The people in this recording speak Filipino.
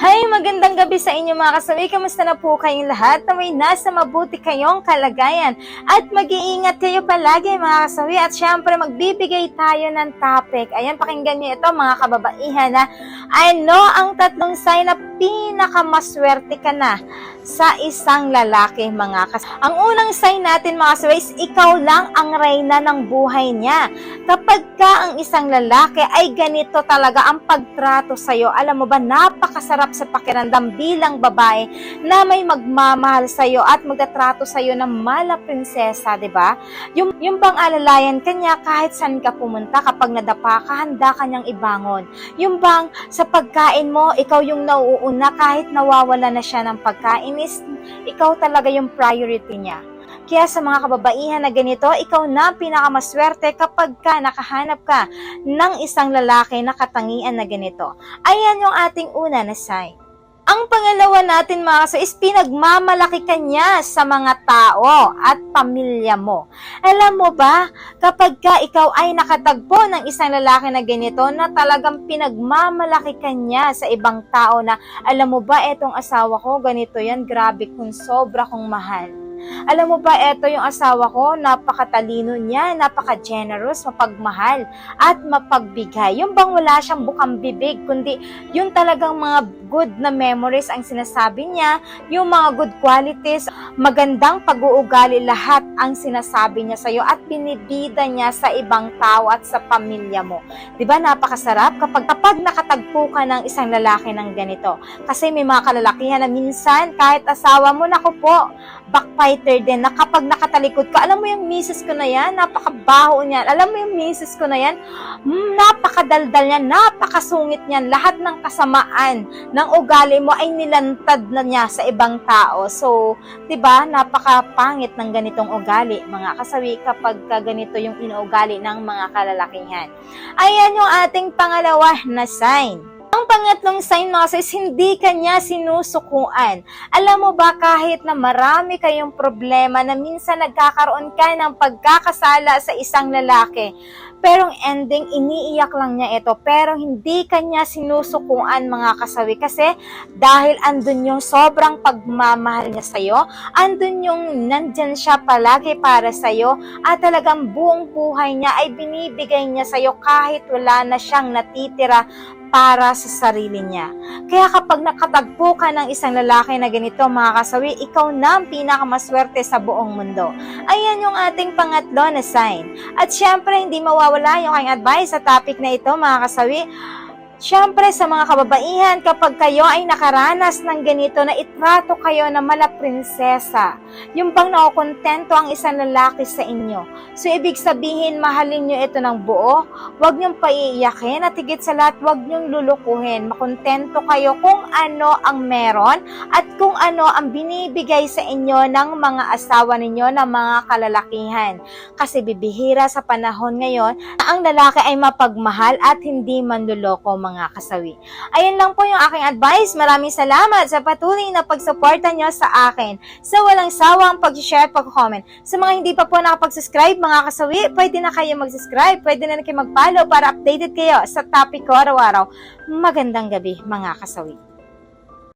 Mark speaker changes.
Speaker 1: Hi, magandang gabi sa inyo mga kasawi. Kamusta na po kayong lahat? Na may nasa mabuti kayong kalagayan. At mag-iingat kayo palagi mga kasawi. At syempre, magbibigay tayo ng topic. Ayan, pakinggan niyo ito mga kababaihan na ano ang tatlong sign na pinakamaswerte ka na sa isang lalaki mga kasawi. Ang unang sign natin mga kasawi is ikaw lang ang reyna ng buhay niya. Kapag ka ang isang lalaki ay ganito talaga ang pagtrato sa'yo, alam mo ba, napakasarap sa pakiramdam bilang babae na may magmamahal sa'yo at magtatrato sa'yo ng mala prinsesa, di ba? Yung, yung bang alalayan kanya kahit saan ka pumunta, kapag nadapa ka, handa ka niyang ibangon. Yung bang sa pagkain mo, ikaw yung nauuna kahit nawawala na siya ng pagkain is ikaw talaga yung priority niya. Kaya sa mga kababaihan na ganito, ikaw na pinakamaswerte kapag ka nakahanap ka ng isang lalaki na katangian na ganito. Ayan yung ating una na sign. Ang pangalawa natin mga kaso is pinagmamalaki ka niya sa mga tao at pamilya mo. Alam mo ba, kapag ka ikaw ay nakatagpo ng isang lalaki na ganito na talagang pinagmamalaki ka niya sa ibang tao na alam mo ba, etong asawa ko, ganito yan, grabe kung sobra kong mahal. Alam mo ba, eto yung asawa ko, napakatalino niya, napaka-generous, mapagmahal, at mapagbigay. Yung bang wala siyang bukang bibig, kundi yung talagang mga good na memories ang sinasabi niya, yung mga good qualities, magandang pag-uugali lahat ang sinasabi niya sa'yo at binibida niya sa ibang tao at sa pamilya mo. 'Di ba napakasarap kapag kapag nakatagpo ka ng isang lalaki ng ganito. Kasi may mga kalalakihan na minsan kahit asawa mo, naku po, backfighter din na kapag nakatalikod ka, alam mo yung misis ko na yan, napakabaho niyan. Alam mo yung misis ko na yan, mm, napakadaldal niyan, napakasungit niyan. Lahat ng kasamaan ng ugali mo ay nilantad na niya sa ibang tao. So, 'di ba, napakapangit ng ganitong ugali, mga kasawi kapag ka ganito yung inuugali ng mga kalalakihan. Ayan yung ating pangalawa na sign. Ang pangatlong sign mga sis, hindi kanya sinusukuan. Alam mo ba kahit na marami kayong problema na minsan nagkakaroon ka ng pagkakasala sa isang lalaki, pero ang ending, iniiyak lang niya ito, pero hindi kanya sinusukuan mga kasawi kasi dahil andun yung sobrang pagmamahal niya sa'yo, andun yung nandyan siya palagi para sa'yo, at talagang buong buhay niya ay binibigay niya sa'yo kahit wala na siyang natitira para sa sarili niya. Kaya kapag nakatagpo ka ng isang lalaki na ganito mga kasawi, ikaw na ang pinakamaswerte sa buong mundo. Ayan yung ating pangatlo na sign. At syempre, hindi mawawala yung aking advice sa topic na ito mga kasawi. Siyempre sa mga kababaihan, kapag kayo ay nakaranas ng ganito na itrato kayo na mala prinsesa, yung bang nakukontento ang isang lalaki sa inyo. So ibig sabihin, mahalin nyo ito ng buo, huwag nyong paiiyakin at higit sa lahat, huwag nyong lulukuhin. Makontento kayo kung ano ang meron at kung ano ang binibigay sa inyo ng mga asawa ninyo ng mga kalalakihan. Kasi bibihira sa panahon ngayon na ang lalaki ay mapagmahal at hindi manluloko mga kasawi. Ayun lang po yung aking advice. Maraming salamat sa patuloy na pagsuporta nyo sa akin. Sa walang sawang pag-share pag-comment. Sa mga hindi pa po nakapag-subscribe mga kasawi, pwede na kayo mag-subscribe, pwede na kayo mag-follow para updated kayo sa topic ko araw-araw. Magandang gabi mga kasawi.